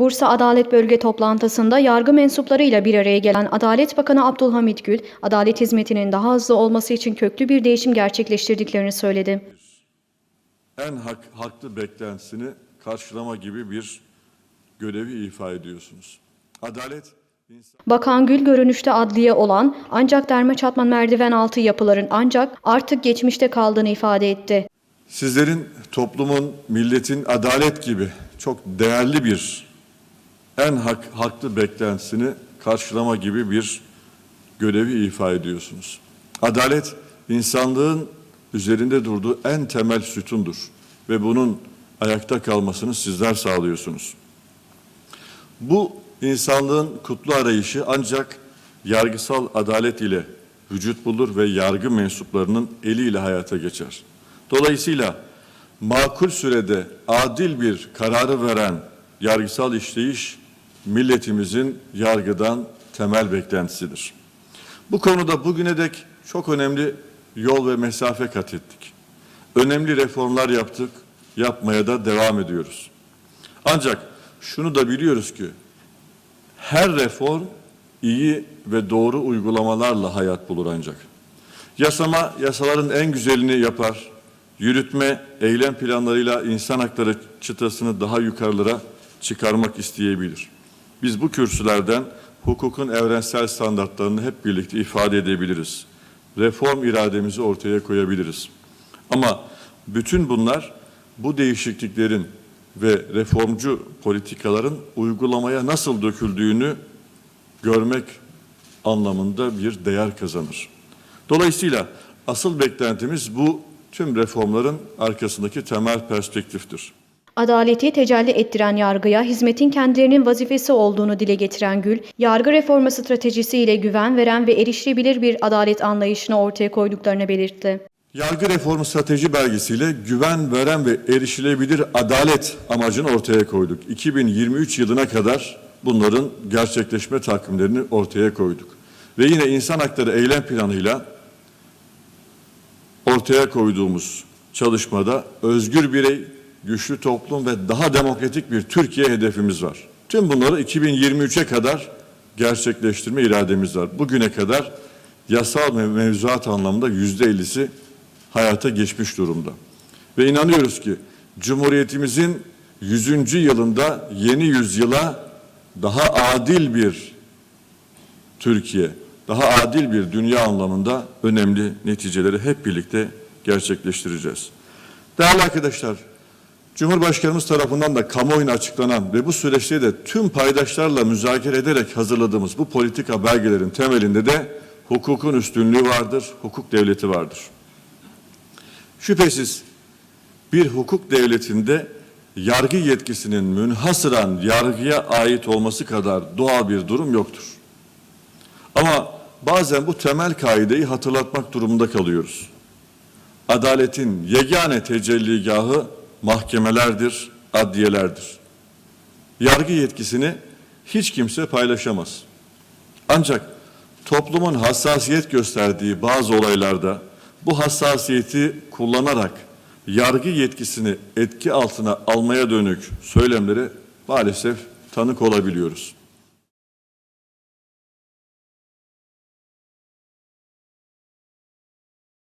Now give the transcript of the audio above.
Bursa Adalet Bölge toplantısında yargı mensuplarıyla bir araya gelen Adalet Bakanı Abdülhamit Gül, adalet hizmetinin daha hızlı olması için köklü bir değişim gerçekleştirdiklerini söyledi. en hak, haklı beklentisini karşılama gibi bir görevi ifa ediyorsunuz. Adalet. Bakan Gül görünüşte adliye olan ancak derme çatma merdiven altı yapıların ancak artık geçmişte kaldığını ifade etti. Sizlerin toplumun, milletin adalet gibi çok değerli bir, en hak, haklı beklentisini karşılama gibi bir görevi ifa ediyorsunuz. Adalet, insanlığın üzerinde durduğu en temel sütundur ve bunun ayakta kalmasını sizler sağlıyorsunuz. Bu insanlığın kutlu arayışı ancak yargısal adalet ile vücut bulur ve yargı mensuplarının eliyle hayata geçer. Dolayısıyla makul sürede adil bir kararı veren yargısal işleyiş milletimizin yargıdan temel beklentisidir. Bu konuda bugüne dek çok önemli yol ve mesafe kat ettik. Önemli reformlar yaptık, yapmaya da devam ediyoruz. Ancak şunu da biliyoruz ki her reform iyi ve doğru uygulamalarla hayat bulur ancak. Yasama yasaların en güzelini yapar. Yürütme eylem planlarıyla insan hakları çıtasını daha yukarılara çıkarmak isteyebilir. Biz bu kürsülerden hukukun evrensel standartlarını hep birlikte ifade edebiliriz. Reform irademizi ortaya koyabiliriz. Ama bütün bunlar bu değişikliklerin ve reformcu politikaların uygulamaya nasıl döküldüğünü görmek anlamında bir değer kazanır. Dolayısıyla asıl beklentimiz bu tüm reformların arkasındaki temel perspektiftir. Adaleti tecelli ettiren yargıya hizmetin kendilerinin vazifesi olduğunu dile getiren Gül, yargı reformu stratejisiyle güven veren ve erişilebilir bir adalet anlayışını ortaya koyduklarını belirtti. Yargı reformu strateji belgesiyle güven veren ve erişilebilir adalet amacını ortaya koyduk. 2023 yılına kadar bunların gerçekleşme takvimlerini ortaya koyduk. Ve yine insan hakları eylem planıyla ortaya koyduğumuz çalışmada özgür birey, güçlü toplum ve daha demokratik bir Türkiye hedefimiz var. Tüm bunları 2023'e kadar gerçekleştirme irademiz var. Bugüne kadar yasal ve mevzuat anlamında yüzde ellisi hayata geçmiş durumda. Ve inanıyoruz ki Cumhuriyetimizin 100. yılında yeni yüzyıla daha adil bir Türkiye, daha adil bir dünya anlamında önemli neticeleri hep birlikte gerçekleştireceğiz. Değerli arkadaşlar, Cumhurbaşkanımız tarafından da kamuoyuna açıklanan ve bu süreçte de tüm paydaşlarla müzakere ederek hazırladığımız bu politika belgelerin temelinde de hukukun üstünlüğü vardır, hukuk devleti vardır. Şüphesiz bir hukuk devletinde yargı yetkisinin münhasıran yargıya ait olması kadar doğal bir durum yoktur. Ama bazen bu temel kaideyi hatırlatmak durumunda kalıyoruz. Adaletin yegane tecelligahı mahkemelerdir, adliyelerdir. Yargı yetkisini hiç kimse paylaşamaz. Ancak toplumun hassasiyet gösterdiği bazı olaylarda bu hassasiyeti kullanarak yargı yetkisini etki altına almaya dönük söylemleri maalesef tanık olabiliyoruz.